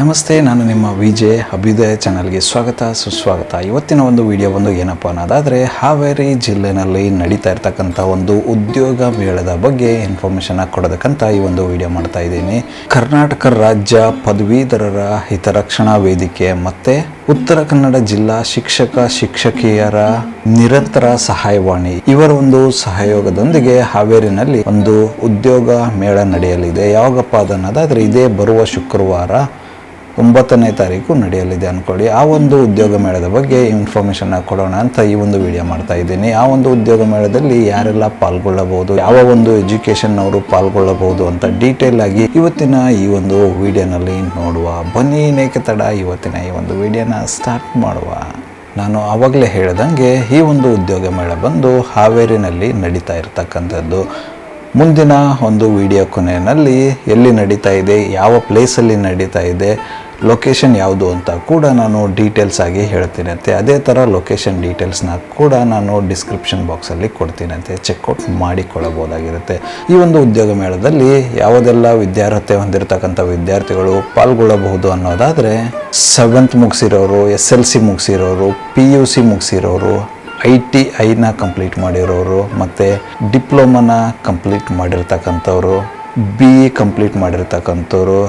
ನಮಸ್ತೆ, ನಾನು ನಿಮ್ಮ ವಿಜಯ್ ಅಭ್ಯುದಯ ಚಾನಲ್ಗೆ ಸ್ವಾಗತ, ಸುಸ್ವಾಗತ. ಇವತ್ತಿನ ಒಂದು ವಿಡಿಯೋ ಬಂದು ಏನಪ್ಪ ಅನ್ನೋದಾದರೆ, ಹಾವೇರಿ ಜಿಲ್ಲೆನಲ್ಲಿ ನಡೀತಾ ಇರ್ತಕ್ಕಂಥ ಒಂದು ಉದ್ಯೋಗ ಮೇಳದ ಬಗ್ಗೆ ಇನ್ಫಾರ್ಮೇಷನ್ ಕೊಡೋದಕ್ಕಂತ ಈ ಒಂದು ವಿಡಿಯೋ ಮಾಡ್ತಾ ಇದ್ದೀನಿ. ಕರ್ನಾಟಕ ರಾಜ್ಯ ಪದವೀಧರರ ಹಿತರಕ್ಷಣಾ ವೇದಿಕೆ ಮತ್ತು ಉತ್ತರ ಕನ್ನಡ ಜಿಲ್ಲಾ ಶಿಕ್ಷಕ, ಶಿಕ್ಷಕಿಯರ ನಿರಂತರ ಸಹಾಯವಾಣಿ. ಇವರ ಒಂದು ಸಹಯೋಗದೊಂದಿಗೆ ಹಾವೇರಿನಲ್ಲಿ ಒಂದು ಉದ್ಯೋಗ ಮೇಳ ನಡೆಯಲಿದೆ. ಯಾವಾಗಪ್ಪ ಅದನ್ನೋದಾದರೆ, ಇದೇ ಬರುವ ಶುಕ್ರವಾರ ಒಂಬತ್ತನೇ ತಾರೀಕು ನಡೆಯಲಿದೆ ಅಂದ್ಕೊಳ್ಳಿ ಆ ಒಂದು ಉದ್ಯೋಗ ಮೇಳದ ಬಗ್ಗೆ ಇನ್ಫಾರ್ಮೇಷನ್ನ ಕೊಡೋಣ ಅಂತ ಈ ಒಂದು ವಿಡಿಯೋ ಮಾಡ್ತಾ ಇದ್ದೀನಿ. ಆ ಒಂದು ಉದ್ಯೋಗ ಮೇಳದಲ್ಲಿ ಯಾರೆಲ್ಲ ಪಾಲ್ಗೊಳ್ಳಬಹುದು, ಯಾವ ಒಂದು ಎಜುಕೇಶನ್ ಅವರು ಪಾಲ್ಗೊಳ್ಳಬಹುದು ಅಂತ ಡೀಟೇಲ್ ಆಗಿ ಇವತ್ತಿನ ಈ ಒಂದು ವಿಡಿಯೋನಲ್ಲಿ ನೋಡುವ, ಬನ್ನಿ ನೇಕೆ ತಡ ಇವತ್ತಿನ ಈ ಒಂದು ವಿಡಿಯೋನ ಸ್ಟಾರ್ಟ್ ಮಾಡುವ. ನಾನು ಆವಾಗಲೇ ಹೇಳ್ದಂಗೆ ಈ ಒಂದು ಉದ್ಯೋಗ ಮೇಳ ಬಂದು ಹಾವೇರಿನಲ್ಲಿ ನಡೀತಾ ಇರ್ತಕ್ಕಂಥದ್ದು. ಮುಂದಿನ ಒಂದು ವಿಡಿಯೋ ಕೊನೆಯಲ್ಲಿ ಎಲ್ಲಿ ನಡೀತಾ ಇದೆ, ಯಾವ ಪ್ಲೇಸಲ್ಲಿ ನಡೀತಾ ಇದೆ ಲೊಕೇಶನ್ ಯಾವುದು ಅಂತ ಕೂಡ ನಾನು ಡೀಟೇಲ್ಸ್ ಆಗಿ ಹೇಳ್ತೀನಂತೆ. ಅದೇ ಥರ ಲೊಕೇಶನ್ ಡೀಟೇಲ್ಸ್ನ ಕೂಡ ನಾನು ಡಿಸ್ಕ್ರಿಪ್ಷನ್ ಬಾಕ್ಸಲ್ಲಿ ಕೊಡ್ತೀನಂತೆ. ಚೆಕ್ಔಟ್ ಮಾಡಿಕೊಳ್ಳಬಹುದಾಗಿರುತ್ತೆ. ಈ ಒಂದು ಉದ್ಯೋಗ ಮೇಳದಲ್ಲಿ ಯಾವುದೆಲ್ಲ ವಿದ್ಯಾರ್ಹತೆ ಹೊಂದಿರತಕ್ಕಂಥ ವಿದ್ಯಾರ್ಥಿಗಳು ಪಾಲ್ಗೊಳ್ಳಬಹುದು ಅನ್ನೋದಾದರೆ ಸೆವೆಂತ್ ಮುಗಿಸಿರೋರು ಎಸ್ ಎಲ್ ಸಿ ಮುಗಿಸಿರೋರು ಪಿ ಯು ಸಿ ಮುಗಿಸಿರೋರು ಐ ಟಿ ಐನ ಕಂಪ್ಲೀಟ್ ಮಾಡಿರೋರು ಮತ್ತು ಡಿಪ್ಲೊಮನ ಕಂಪ್ಲೀಟ್ ಮಾಡಿರ್ತಕ್ಕಂಥವ್ರು ಬಿ ಇ ಕಂಪ್ಲೀಟ್ ಮಾಡಿರ್ತಕ್ಕಂಥವ್ರು,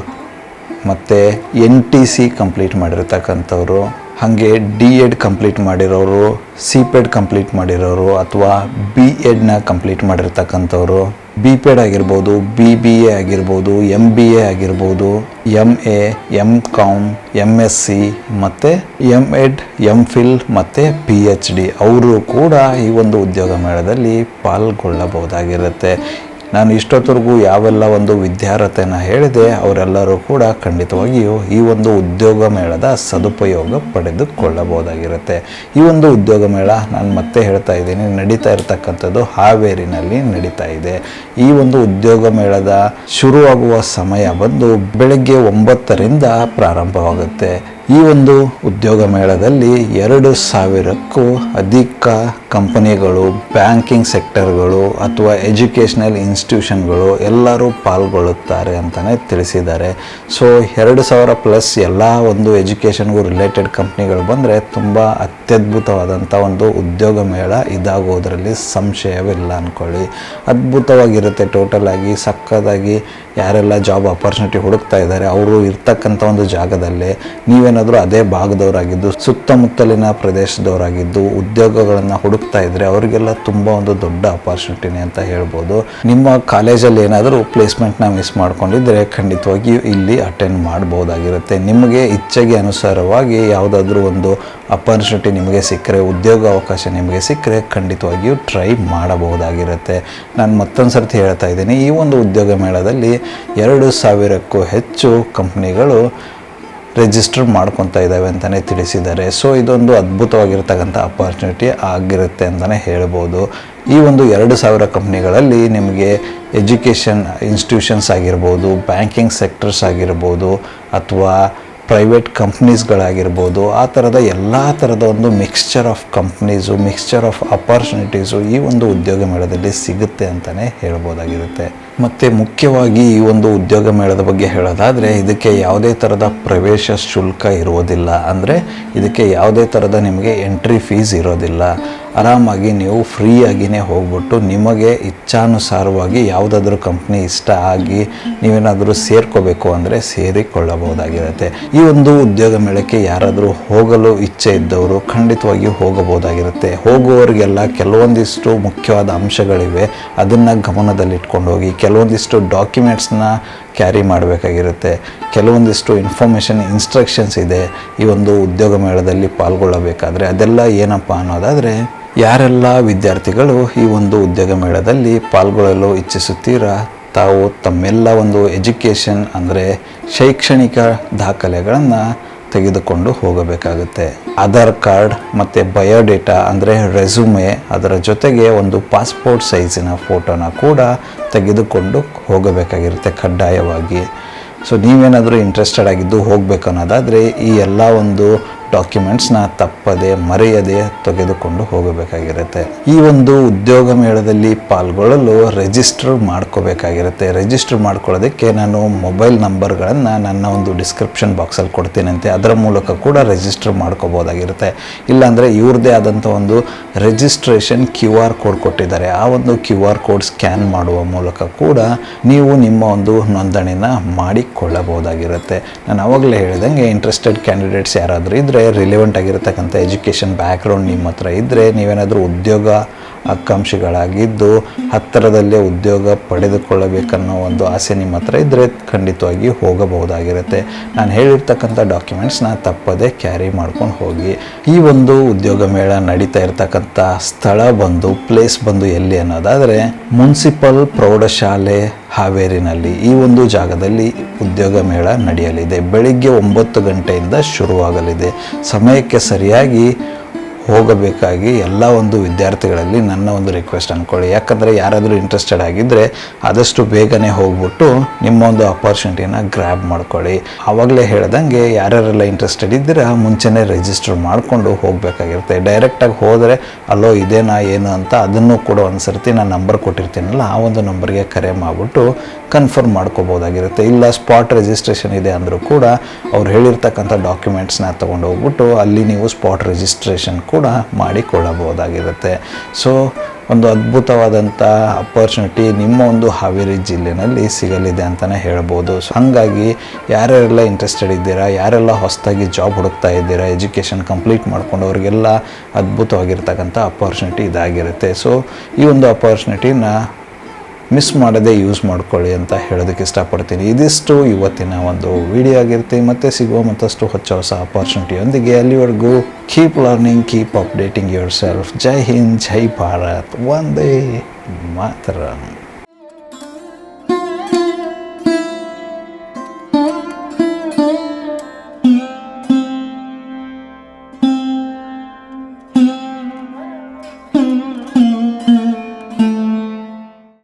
ಮತ್ತು ಎನ್ ಟಿ ಸಿ ಕಂಪ್ಲೀಟ್ ಮಾಡಿರ್ತಕ್ಕಂಥವ್ರು, ಹಾಗೆ ಡಿ ಎಡ್ ಕಂಪ್ಲೀಟ್ ಮಾಡಿರೋರು ಸಿ ಪೆಡ್ ಕಂಪ್ಲೀಟ್ ಮಾಡಿರೋರು, ಅಥವಾ ಬಿ ಎಡ್ನ ಕಂಪ್ಲೀಟ್ ಮಾಡಿರ್ತಕ್ಕಂಥವ್ರು ಬಿ ಪೆಡ್ ಆಗಿರ್ಬೋದು ಬಿ ಬಿ ಎ ಆಗಿರ್ಬೋದು ಎಂ ಬಿ ಎ ಆಗಿರ್ಬೋದು M A M Com M S C ಮತ್ತು ಎಂ ಎಡ್ ಎಂ ಫಿಲ್ ಮತ್ತು ಪಿ ಎಚ್ ಡಿ ಅವರು ಕೂಡ ಈ ಒಂದು ಉದ್ಯೋಗ ಮೇಳದಲ್ಲಿ ಪಾಲ್ಗೊಳ್ಳಬಹುದಾಗಿರುತ್ತೆ. ನಾನು ಇಷ್ಟೊತ್ತರೆಗೂ ಯಾವೆಲ್ಲ ಒಂದು ವಿದ್ಯಾರ್ಹತೆಯನ್ನು ಹೇಳಿದೆ, ಅವರೆಲ್ಲರೂ ಕೂಡ ಖಂಡಿತವಾಗಿಯೂ ಈ ಒಂದು ಉದ್ಯೋಗ ಮೇಳದ ಸದುಪಯೋಗ ಪಡೆದುಕೊಳ್ಳಬಹುದಾಗಿರುತ್ತೆ. ಈ ಒಂದು ಉದ್ಯೋಗ ಮೇಳ ನಾನು ಮತ್ತೆ ಹೇಳ್ತಾ ಇದ್ದೀನಿ, ನಡೀತಾ ಇರತಕ್ಕಂಥದ್ದು ಹಾವೇರಿನಲ್ಲಿ ನಡೀತಾ ಇದೆ. ಈ ಒಂದು ಉದ್ಯೋಗ ಮೇಳದ ಶುರುವಾಗುವ ಸಮಯ ಬಂದು ಬೆಳಗ್ಗೆ ಒಂಬತ್ತರಿಂದ ಪ್ರಾರಂಭವಾಗುತ್ತೆ. ಈ ಒಂದು ಉದ್ಯೋಗ ಮೇಳದಲ್ಲಿ ಎರಡು ಸಾವಿರಕ್ಕೂ ಅಧಿಕ ಕಂಪನಿಗಳು, ಬ್ಯಾಂಕಿಂಗ್ ಸೆಕ್ಟರ್ಗಳು ಅಥವಾ ಎಜುಕೇಷನಲ್ ಇನ್ಸ್ಟಿಟ್ಯೂಷನ್ಗಳು ಎಲ್ಲರೂ ಪಾಲ್ಗೊಳ್ಳುತ್ತಾರೆ ಅಂತಲೇ ತಿಳಿಸಿದ್ದಾರೆ. ಸೊ ಎರಡು ಸಾವಿರ ಪ್ಲಸ್ ಎಲ್ಲ ಒಂದು ಎಜುಕೇಷನ್ಗೂ ರಿಲೇಟೆಡ್ ಕಂಪ್ನಿಗಳು ಬಂದರೆ ತುಂಬ ಅತ್ಯದ್ಭುತವಾದಂಥ ಒಂದು ಉದ್ಯೋಗ ಮೇಳ ಇದಾಗೋದ್ರಲ್ಲಿ ಸಂಶಯವಿಲ್ಲ ಅಂದ್ಕೊಳ್ಳಿ ಅದ್ಭುತವಾಗಿರುತ್ತೆ ಟೋಟಲ್ ಆಗಿ ಸಕ್ಕದಾಗಿ ಯಾರೆಲ್ಲ ಜಾಬ್ ಆಪರ್ಚುನಿಟಿ ಹುಡುಕ್ತಾ ಇದ್ದಾರೆ, ಅವರು ಇರ್ತಕ್ಕಂಥ ಒಂದು ಜಾಗದಲ್ಲೇ ನೀವೇನಾದರೂ ಅದೇ ಭಾಗದವರಾಗಿದ್ದು, ಸುತ್ತಮುತ್ತಲಿನ ಪ್ರದೇಶದವರಾಗಿದ್ದು, ಉದ್ಯೋಗಗಳನ್ನು ಹುಡುಕ್ತಾ ಇದ್ದರೆ ಅವರಿಗೆಲ್ಲ ತುಂಬ ಒಂದು ದೊಡ್ಡ ಆಪರ್ಚುನಿಟಿನೇ ಅಂತ ಹೇಳ್ಬೋದು. ನಿಮ್ಮ ಕಾಲೇಜಲ್ಲಿ ಏನಾದರೂ ಪ್ಲೇಸ್ಮೆಂಟ್ನ ಮಿಸ್ ಮಾಡ್ಕೊಂಡಿದ್ದರೆ ಖಂಡಿತವಾಗಿಯೂ ಇಲ್ಲಿ ಅಟೆಂಡ್ ಮಾಡ್ಬೋದಾಗಿರುತ್ತೆ. ನಿಮಗೆ ಇಚ್ಛೆಗೆ ಅನುಸಾರವಾಗಿ ಯಾವುದಾದ್ರೂ ಒಂದು ಅಪರ್ಚುನಿಟಿ ನಿಮಗೆ ಸಿಕ್ಕರೆ ಉದ್ಯೋಗ ಅವಕಾಶ ನಿಮಗೆ ಸಿಕ್ಕರೆ ಖಂಡಿತವಾಗಿಯೂ ಟ್ರೈ ಮಾಡಬಹುದಾಗಿರುತ್ತೆ. ನಾನು ಮತ್ತೊಂದು ಸರ್ತಿ ಹೇಳ್ತಾ ಇದ್ದೀನಿ, ಈ ಒಂದು ಉದ್ಯೋಗ ಮೇಳದಲ್ಲಿ ಎರಡು ಸಾವಿರಕ್ಕೂ ಹೆಚ್ಚು ಕಂಪ್ನಿಗಳು ರಿಜಿಸ್ಟರ್ ಮಾಡ್ಕೊತಾ ಇದ್ದಾವೆ ಅಂತಲೇ ತಿಳಿಸಿದ್ದಾರೆ. ಸೊ ಇದೊಂದು ಅದ್ಭುತವಾಗಿರ್ತಕ್ಕಂಥ ಅಪರ್ಚುನಿಟಿ ಆಗಿರುತ್ತೆ ಅಂತಲೇ ಹೇಳ್ಬೋದು. ಈ ಒಂದು ಎರಡು ಸಾವಿರ ಕಂಪ್ನಿಗಳಲ್ಲಿ ನಿಮಗೆ ಎಜುಕೇಷನ್ ಇನ್ಸ್ಟಿಟ್ಯೂಷನ್ಸ್ ಆಗಿರ್ಬೋದು ಬ್ಯಾಂಕಿಂಗ್ ಸೆಕ್ಟರ್ಸ್ ಆಗಿರ್ಬೋದು, ಅಥವಾ ಪ್ರೈವೇಟ್ ಕಂಪ್ನೀಸ್ಗಳಾಗಿರ್ಬೋದು ಆ ಥರದ ಎಲ್ಲ ಥರದ ಒಂದು mixture of companies mixture of opportunities ಈ ಒಂದು ಉದ್ಯೋಗ ಮೇಳದಲ್ಲಿ ಸಿಗುತ್ತೆ ಅಂತಲೇ ಹೇಳ್ಬೋದಾಗಿರುತ್ತೆ. ಮತ್ತು ಮುಖ್ಯವಾಗಿ ಈ ಒಂದು ಉದ್ಯೋಗ ಮೇಳದ ಬಗ್ಗೆ ಹೇಳೋದಾದರೆ, ಇದಕ್ಕೆ ಯಾವುದೇ ಥರದ ಪ್ರವೇಶ ಶುಲ್ಕ ಇರುವುದಿಲ್ಲ. ಅಂದರೆ, ಇದಕ್ಕೆ ಯಾವುದೇ ಥರದ ನಿಮಗೆ ಎಂಟ್ರಿ ಫೀಸ್ ಇರೋದಿಲ್ಲ. ಆರಾಮಾಗಿ ನೀವು ಫ್ರೀಯಾಗಿಯೇ ಹೋಗ್ಬಿಟ್ಟು ನಿಮಗೆ ಇಚ್ಛಾನುಸಾರವಾಗಿ ಯಾವುದಾದ್ರೂ ಕಂಪ್ನಿ ಇಷ್ಟ ಆಗಿ ನೀವೇನಾದರೂ ಸೇರ್ಕೋಬೇಕು ಅಂದರೆ ಸೇರಿಕೊಳ್ಳಬಹುದಾಗಿರುತ್ತೆ. ಈ ಒಂದು ಉದ್ಯೋಗ ಮೇಳಕ್ಕೆ ಯಾರಾದರೂ ಹೋಗಲು ಇಚ್ಛೆ ಇದ್ದವರು ಖಂಡಿತವಾಗಿಯೂ ಹೋಗಬಹುದಾಗಿರುತ್ತೆ. ಹೋಗುವವರಿಗೆಲ್ಲ ಕೆಲವೊಂದಿಷ್ಟು ಮುಖ್ಯವಾದ ಅಂಶಗಳಿವೆ. ಅದನ್ನು ಗಮನದಲ್ಲಿಟ್ಕೊಂಡು ಹೋಗಿ ಕೆಲವೊಂದಿಷ್ಟು ಡಾಕ್ಯುಮೆಂಟ್ಸ್ನ ಕ್ಯಾರಿ ಮಾಡಬೇಕಾಗಿರುತ್ತೆ. ಕೆಲವೊಂದಿಷ್ಟು ಇನ್ಫಾರ್ಮೇಷನ್ ಇನ್ಸ್ಟ್ರಕ್ಷನ್ಸ್ ಇದೆ ಈ ಒಂದು ಉದ್ಯೋಗ ಮೇಳದಲ್ಲಿ ಪಾಲ್ಗೊಳ್ಳಬೇಕಾದ್ರೆ ಅದೆಲ್ಲ ಏನಪ್ಪ ಅನ್ನೋದಾದರೆ ಯಾರೆಲ್ಲ ವಿದ್ಯಾರ್ಥಿಗಳು ಈ ಒಂದು ಉದ್ಯೋಗ ಮೇಳದಲ್ಲಿ ಪಾಲ್ಗೊಳ್ಳಲು ಇಚ್ಛಿಸುತ್ತೀರಾ? ತಾವು ತಮ್ಮೆಲ್ಲ ಒಂದು ಎಜುಕೇಷನ್ ಅಂದರೆ ಶೈಕ್ಷಣಿಕ ದಾಖಲೆಗಳನ್ನು ತೆಗೆದುಕೊಂಡು ಹೋಗಬೇಕಾಗುತ್ತೆ. ಆಧಾರ್ ಕಾರ್ಡ್ ಮತ್ತು ಬಯೋಡೇಟಾ ಅಂದರೆ ರೆಸ್ಯೂಮೆ ಅದರ ಜೊತೆಗೆ ಒಂದು ಪಾಸ್ಪೋರ್ಟ್ ಸೈಜಿನ ಫೋಟೋನ ಕೂಡ ತೆಗೆದುಕೊಂಡು ಹೋಗಬೇಕಾಗಿರುತ್ತೆ ಕಡ್ಡಾಯವಾಗಿ. ಸೊ ನೀವೇನಾದರೂ ಇಂಟ್ರೆಸ್ಟೆಡ್ ಆಗಿದ್ದು ಹೋಗಬೇಕು ಅನ್ನೋದಾದರೆ ಈ ಎಲ್ಲ ಒಂದು ಡಾಕ್ಯುಮೆಂಟ್ಸ್ನ ತಪ್ಪದೆ, ಮರೆಯದೆ ತೆಗೆದುಕೊಂಡು ಹೋಗಬೇಕಾಗಿರುತ್ತೆ. ಈ ಒಂದು ಉದ್ಯೋಗ ಮೇಳದಲ್ಲಿ ಪಾಲ್ಗೊಳ್ಳಲು ರಿಜಿಸ್ಟರ್ ಮಾಡ್ಕೋಬೇಕಾಗಿರುತ್ತೆ. ರಿಜಿಸ್ಟರ್ ಮಾಡ್ಕೊಳ್ಳೋದಕ್ಕೆ ನಾನು ಮೊಬೈಲ್ ನಂಬರ್ಗಳನ್ನು ನನ್ನ ಒಂದು ಡಿಸ್ಕ್ರಿಪ್ಷನ್ ಬಾಕ್ಸಲ್ಲಿ ಕೊಡ್ತೀನಂತೆ. ಅದರ ಮೂಲಕ ಕೂಡ ರಿಜಿಸ್ಟರ್ ಮಾಡ್ಕೋಬೋದಾಗಿರುತ್ತೆ. ಇಲ್ಲಾಂದರೆ ಇವ್ರದ್ದೇ ಆದಂಥ ಒಂದು ರಿಜಿಸ್ಟ್ರೇಷನ್ ಕ್ಯೂ ಆರ್ ಕೋಡ್ ಕೊಟ್ಟಿದ್ದಾರೆ. ಆ ಒಂದು ಕ್ಯೂ ಆರ್ ಕೋಡ್ ಸ್ಕ್ಯಾನ್ ಮಾಡುವ ಮೂಲಕ ಕೂಡ ನೀವು ನಿಮ್ಮ ಒಂದು ನೋಂದಣಿನ ಮಾಡಿಕೊಳ್ಳಬಹುದಾಗಿರುತ್ತೆ. ನಾನು ಆವಾಗಲೇ ಹೇಳಿದಂಗೆ ಇಂಟ್ರೆಸ್ಟೆಡ್ ಕ್ಯಾಂಡಿಡೇಟ್ಸ್ ಯಾರಾದರೂ ಇದ್ದರೆ ರಿಲೆವೆಂಟ್ ಆಗಿರತಕ್ಕಂಥ ಎಜುಕೇಷನ್ ಬ್ಯಾಕ್ಗ್ರೌಂಡ್ ನಿಮ್ಮ ಹತ್ರ ಇದ್ದರೆ ನೀವೇನಾದರೂ ಉದ್ಯೋಗ ಆಕಾಂಕ್ಷಿಗಳಾಗಿದ್ದು ಹತ್ತಿರದಲ್ಲೇ ಉದ್ಯೋಗ ಪಡೆದುಕೊಳ್ಳಬೇಕನ್ನೋ ಒಂದು ಆಸೆ ನಿಮ್ಮ ಹತ್ರ ಇದ್ದರೆ ಖಂಡಿತವಾಗಿ ಹೋಗಬಹುದಾಗಿರುತ್ತೆ. ನಾನು ಹೇಳಿರ್ತಕ್ಕಂಥ ಡಾಕ್ಯುಮೆಂಟ್ಸ್ನ ತಪ್ಪದೆ ಕ್ಯಾರಿ ಮಾಡ್ಕೊಂಡು ಹೋಗಿ. ಈ ಒಂದು ಉದ್ಯೋಗ ಮೇಳ ನಡೀತಾ ಇರತಕ್ಕಂಥ ಸ್ಥಳ ಬಂದು, ಪ್ಲೇಸ್ ಬಂದು ಎಲ್ಲಿ ಅನ್ನೋದಾದರೆ ಮುನ್ಸಿಪಲ್ ಪ್ರೌಢಶಾಲೆ ಹಾವೇರಿನಲ್ಲಿ ಈ ಒಂದು ಜಾಗದಲ್ಲಿ ಉದ್ಯೋಗ ಮೇಳ ನಡೆಯಲಿದೆ. ಬೆಳಿಗ್ಗೆ ಒಂಬತ್ತು ಗಂಟೆಯಿಂದ ಶುರುವಾಗಲಿದೆ. ಸಮಯಕ್ಕೆ ಸರಿಯಾಗಿ ಹೋಗಬೇಕಾಗಿ ಎಲ್ಲ ಒಂದು ವಿದ್ಯಾರ್ಥಿಗಳಲ್ಲಿ ನನ್ನ ಒಂದು ರಿಕ್ವೆಸ್ಟ್ ಅಂದ್ಕೊಳ್ಳಿ ಯಾಕಂದರೆ ಯಾರಾದರೂ ಇಂಟ್ರೆಸ್ಟೆಡ್ ಆಗಿದ್ದರೆ ಆದಷ್ಟು ಬೇಗನೆ ಹೋಗ್ಬಿಟ್ಟು ನಿಮ್ಮ ಒಂದು ಅಪಾರ್ಚುನಿಟಿನ ಗ್ರ್ಯಾಬ್ ಮಾಡ್ಕೊಳ್ಳಿ. ಆವಾಗಲೇ ಹೇಳ್ದಂಗೆ ಯಾರ್ಯಾರೆಲ್ಲ ಇಂಟ್ರೆಸ್ಟೆಡ್ ಇದ್ದೀರಾ, ಮುಂಚೆನೇ ರಿಜಿಸ್ಟರ್ ಮಾಡಿಕೊಂಡು ಹೋಗಬೇಕಾಗಿರುತ್ತೆ. ಡೈರೆಕ್ಟಾಗಿ ಹೋದರೆ, ಅಲ್ಲೋ, ಇದೇನಾ, ಏನು ಅಂತ ಅದನ್ನು ಕೂಡ ಒಂದು ಸರ್ತಿ ನಾನು ನಂಬರ್ ಕೊಟ್ಟಿರ್ತೀನಲ್ಲ, ಆ ಒಂದು ನಂಬರ್ಗೆ ಕರೆ ಮಾಡಿಬಿಟ್ಟು ಕನ್ಫರ್ಮ್ ಮಾಡ್ಕೋಬೋದಾಗಿರುತ್ತೆ. ಇಲ್ಲ ಸ್ಪಾಟ್ ರಿಜಿಸ್ಟ್ರೇಷನ್ ಇದೆ ಅಂದರೂ ಕೂಡ ಅವ್ರು ಹೇಳಿರ್ತಕ್ಕಂಥ ಡಾಕ್ಯುಮೆಂಟ್ಸ್ನ ತೊಗೊಂಡು ಹೋಗ್ಬಿಟ್ಟು ಅಲ್ಲಿ ನೀವು ಸ್ಪಾಟ್ ರಿಜಿಸ್ಟ್ರೇಷನ್ ಕೂಡ ಮಾಡಿಕೊಳ್ಳಬಹುದಾಗಿರುತ್ತೆ. ಸೊ ಒಂದು ಅದ್ಭುತವಾದಂಥ ಅಪರ್ಚುನಿಟಿ ನಿಮ್ಮ ಒಂದು ಹಾವೇರಿ ಜಿಲ್ಲೆನಲ್ಲಿ ಸಿಗಲಿದೆ ಅಂತಲೇ ಹೇಳ್ಬೋದು. ಸೊ ಹಾಗಾಗಿ ಯಾರ್ಯಾರೆಲ್ಲ ಇಂಟ್ರೆಸ್ಟೆಡ್ ಇದ್ದೀರಾ, ಯಾರೆಲ್ಲ ಹೊಸದಾಗಿ ಜಾಬ್ ಹುಡುಕ್ತಾ ಇದ್ದೀರಾ ಎಜುಕೇಷನ್ ಕಂಪ್ಲೀಟ್ ಮಾಡ್ಕೊಂಡವ್ರಿಗೆಲ್ಲ ಅದ್ಭುತವಾಗಿರ್ತಕ್ಕಂಥ ಅಪರ್ಚುನಿಟಿ ಇದಾಗಿರುತ್ತೆ. ಸೊ ಈ ಒಂದು ಅಪರ್ಚುನಿಟಿನ ಮಿಸ್ ಮಾಡದೆ ಯೂಸ್ ಮಾಡ್ಕೊಳ್ಳಿ ಅಂತ ಹೇಳೋದಕ್ಕೆ ಇಷ್ಟಪಡ್ತೀನಿ. ಇದಿಷ್ಟು ಇವತ್ತಿನ ಒಂದು ವಿಡಿಯೋ ಆಗಿರುತ್ತೆ. ಮತ್ತೆ ಸಿಗುವ ಮತ್ತಷ್ಟು ಹೊಸ ಹೊಸ ಅಪಾರ್ಚುನಿಟಿಯೊಂದಿಗೆ ಅಲ್ಲಿವರೆಗೂ keep learning keep updating yourself ಜೈ ಹಿಂದ್, ಜೈ ಭಾರತ್. ಒಂದೇ ಮಾತ್ರ.